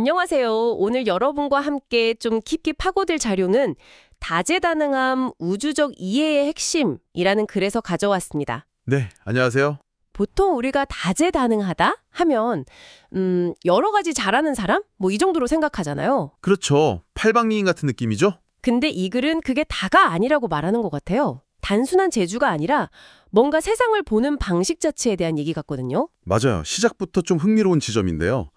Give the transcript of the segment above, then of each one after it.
안녕하세요. 오늘 여러분과 함께 좀 깊게 파고들 자료는 다재다능함 우주적 이해의 핵심이라는 글에서 가져왔습니다. 네, 안녕하세요. 보통 우리가 다재다능하다 하면 음, 여러 가지 잘하는 사람? 뭐 이 정도로 생각하잖아요. 그렇죠. 팔방미인 같은 느낌이죠? 근데 이 글은 그게 다가 아니라고 말하는 것 같아요. 단순한 재주가 아니라 뭔가 세상을 보는 방식 자체에 대한 얘기 같거든요. 맞아요. 시작부터 좀 흥미로운 지점인데요.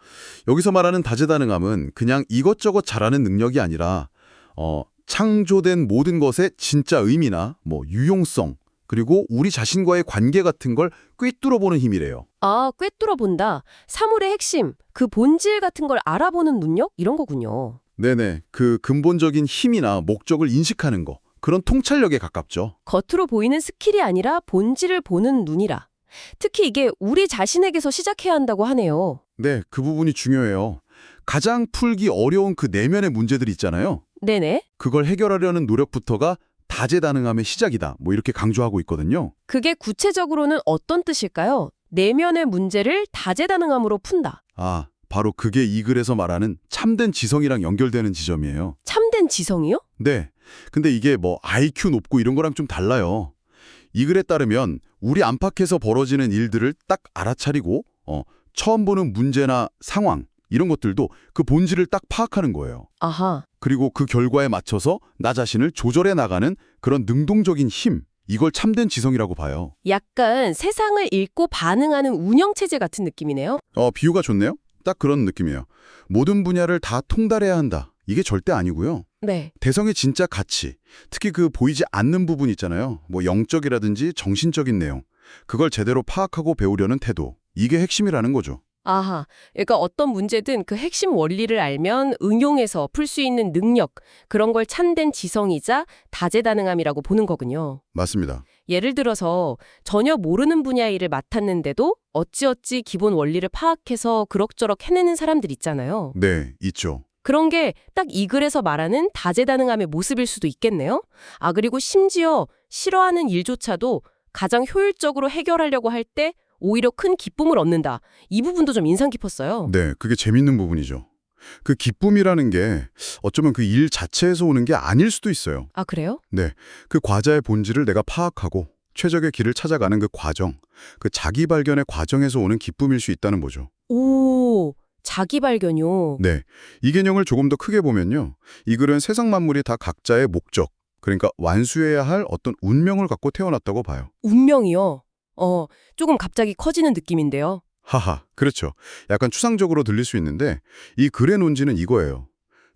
여기서 말하는 다재다능함은 그냥 이것저것 잘하는 능력이 아니라 어, 창조된 모든 것의 진짜 의미나 뭐 유용성 그리고 우리 자신과의 관계 같은 걸 꿰뚫어보는 힘이래요. 아, 꿰뚫어 본다. 사물의 핵심, 그 본질 같은 걸 알아보는 능력? 이런 거군요. 네네. 그 근본적인 힘이나 목적을 인식하는 거. 그런 통찰력에 가깝죠. 겉으로 보이는 스킬이 아니라 본질을 보는 눈이라. 특히 이게 우리 자신에게서 시작해야 한다고 하네요. 네, 그 부분이 중요해요. 가장 풀기 어려운 그 내면의 문제들 있잖아요. 네네. 그걸 해결하려는 노력부터가 다재다능함의 시작이다. 뭐 이렇게 강조하고 있거든요. 그게 구체적으로는 어떤 뜻일까요? 내면의 문제를 다재다능함으로 푼다. 아, 바로 그게 이 글에서 말하는 참된 지성이랑 연결되는 지점이에요. 참된 지성이요? 네. 근데 이게 뭐 IQ 높고 이런 거랑 좀 달라요. 이 글에 따르면 우리 안팎에서 벌어지는 일들을 딱 알아차리고 어, 처음 보는 문제나 상황 이런 것들도 그 본질을 딱 파악하는 거예요. 아하. 그리고 그 결과에 맞춰서 나 자신을 조절해 나가는 그런 능동적인 힘 이걸 참된 지성이라고 봐요. 약간 세상을 읽고 반응하는 운영체제 같은 느낌이네요. 어, 비유가 좋네요. 딱 그런 느낌이에요. 모든 분야를 다 통달해야 한다. 이게 절대 아니고요. 네. 대성의 진짜 가치, 특히 그 보이지 않는 부분 있잖아요. 뭐 영적이라든지 정신적인 내용. 그걸 제대로 파악하고 배우려는 태도. 이게 핵심이라는 거죠. 아하. 그러니까 어떤 문제든 그 핵심 원리를 알면 응용해서 풀 수 있는 능력, 그런 걸 참된 지성이자 다재다능함이라고 보는 거군요. 맞습니다. 예를 들어서 전혀 모르는 분야의 일을 맡았는데도 어찌어찌 기본 원리를 파악해서 그럭저럭 해내는 사람들 있잖아요. 네, 있죠. 그런 게 딱 이 글에서 말하는 다재다능함의 모습일 수도 있겠네요. 아, 그리고 심지어 싫어하는 일조차도 가장 효율적으로 해결하려고 할 때 오히려 큰 기쁨을 얻는다. 이 부분도 좀 인상 깊었어요. 네, 그게 재밌는 부분이죠. 그 기쁨이라는 게 어쩌면 그 일 자체에서 오는 게 아닐 수도 있어요. 아, 그래요? 네, 그 과자의 본질을 내가 파악하고 최적의 길을 찾아가는 그 과정, 그 자기 발견의 과정에서 오는 기쁨일 수 있다는 거죠. 오, 자기 발견요. 네, 이 개념을 조금 더 크게 보면요. 이 글은 세상 만물이 다 각자의 목적, 그러니까 완수해야 할 어떤 운명을 갖고 태어났다고 봐요. 운명이요. 어, 조금 갑자기 커지는 느낌인데요. 하하, 그렇죠. 약간 추상적으로 들릴 수 있는데 이 글의 논지는 이거예요.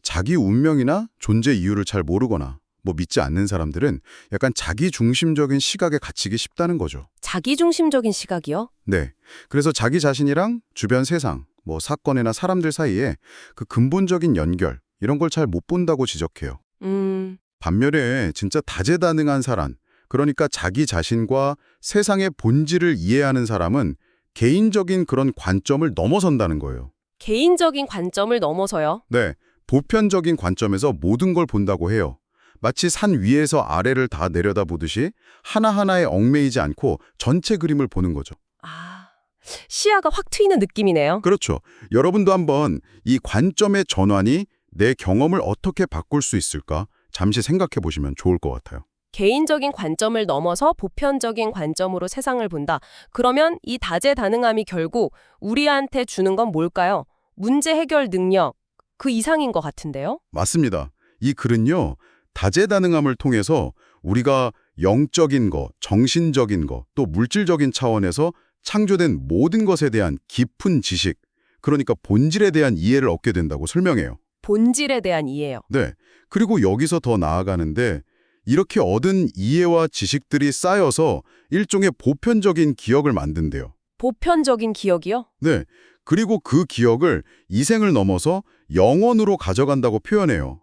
자기 운명이나 존재 이유를 잘 모르거나 뭐 믿지 않는 사람들은 약간 자기 중심적인 시각에 갇히기 쉽다는 거죠. 자기중심적인 시각이요? 네. 그래서 자기 자신이랑 주변 세상, 뭐 사건이나 사람들 사이에 그 근본적인 연결 이런 걸 잘 못 본다고 지적해요. 음, 반면에 진짜 다재다능한 사람, 그러니까 자기 자신과 세상의 본질을 이해하는 사람은 개인적인 그런 관점을 넘어선다는 거예요. 개인적인 관점을 넘어서요. 네, 보편적인 관점에서 모든 걸 본다고 해요. 마치 산 위에서 아래를 다 내려다보듯이 하나하나에 얽매이지 않고 전체 그림을 보는 거죠. 아, 시야가 확 트이는 느낌이네요. 그렇죠. 여러분도 한번 이 관점의 전환이 내 경험을 어떻게 바꿀 수 있을까 잠시 생각해 보시면 좋을 것 같아요. 개인적인 관점을 넘어서 보편적인 관점으로 세상을 본다. 그러면 이 다재다능함이 결국 우리한테 주는 건 뭘까요? 문제 해결 능력, 그 이상인 것 같은데요? 맞습니다. 이 글은요. 다재다능함을 통해서 우리가 영적인 거, 정신적인 거, 또 물질적인 차원에서 창조된 모든 것에 대한 깊은 지식, 그러니까 본질에 대한 이해를 얻게 된다고 설명해요. 본질에 대한 이해요. 네. 그리고 여기서 더 나아가는데 이렇게 얻은 이해와 지식들이 쌓여서 일종의 보편적인 기억을 만든대요. 보편적인 기억이요? 네. 그리고 그 기억을 이생을 넘어서 영원으로 가져간다고 표현해요.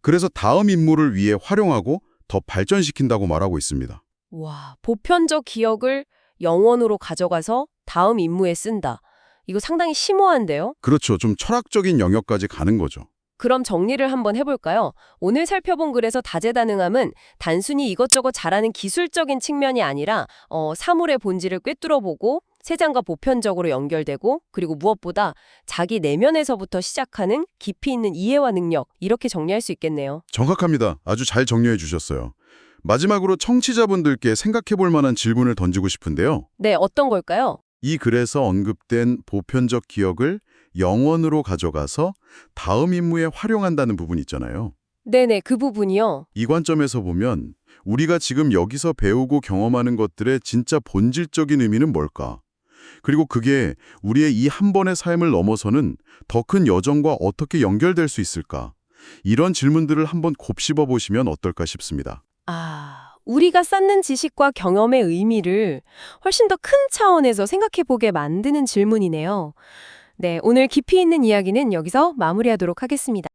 그래서 다음 임무를 위해 활용하고 더 발전시킨다고 말하고 있습니다. 와, 보편적 기억을 영원으로 가져가서 다음 임무에 쓴다. 이거 상당히 심오한데요? 그렇죠. 좀 철학적인 영역까지 가는 거죠. 그럼 정리를 한번 해볼까요? 오늘 살펴본 글에서 다재다능함은 단순히 이것저것 잘하는 기술적인 측면이 아니라 어, 사물의 본질을 꿰뚫어보고 세상과 보편적으로 연결되고 그리고 무엇보다 자기 내면에서부터 시작하는 깊이 있는 이해와 능력 이렇게 정리할 수 있겠네요. 정확합니다. 아주 잘 정리해 주셨어요. 마지막으로 청취자분들께 생각해 볼 만한 질문을 던지고 싶은데요. 네, 어떤 걸까요? 이 글에서 언급된 보편적 기억을 영원으로 가져가서 다음 임무에 활용한다는 부분 있잖아요. 네네, 그 부분이요. 이 관점에서 보면 우리가 지금 여기서 배우고 경험하는 것들의 진짜 본질적인 의미는 뭘까? 그리고 그게 우리의 이 한 번의 삶을 넘어서는 더 큰 여정과 어떻게 연결될 수 있을까? 이런 질문들을 한번 곱씹어 보시면 어떨까 싶습니다. 아, 우리가 쌓는 지식과 경험의 의미를 훨씬 더 큰 차원에서 생각해 보게 만드는 질문이네요. 네, 오늘 깊이 있는 이야기는 여기서 마무리하도록 하겠습니다.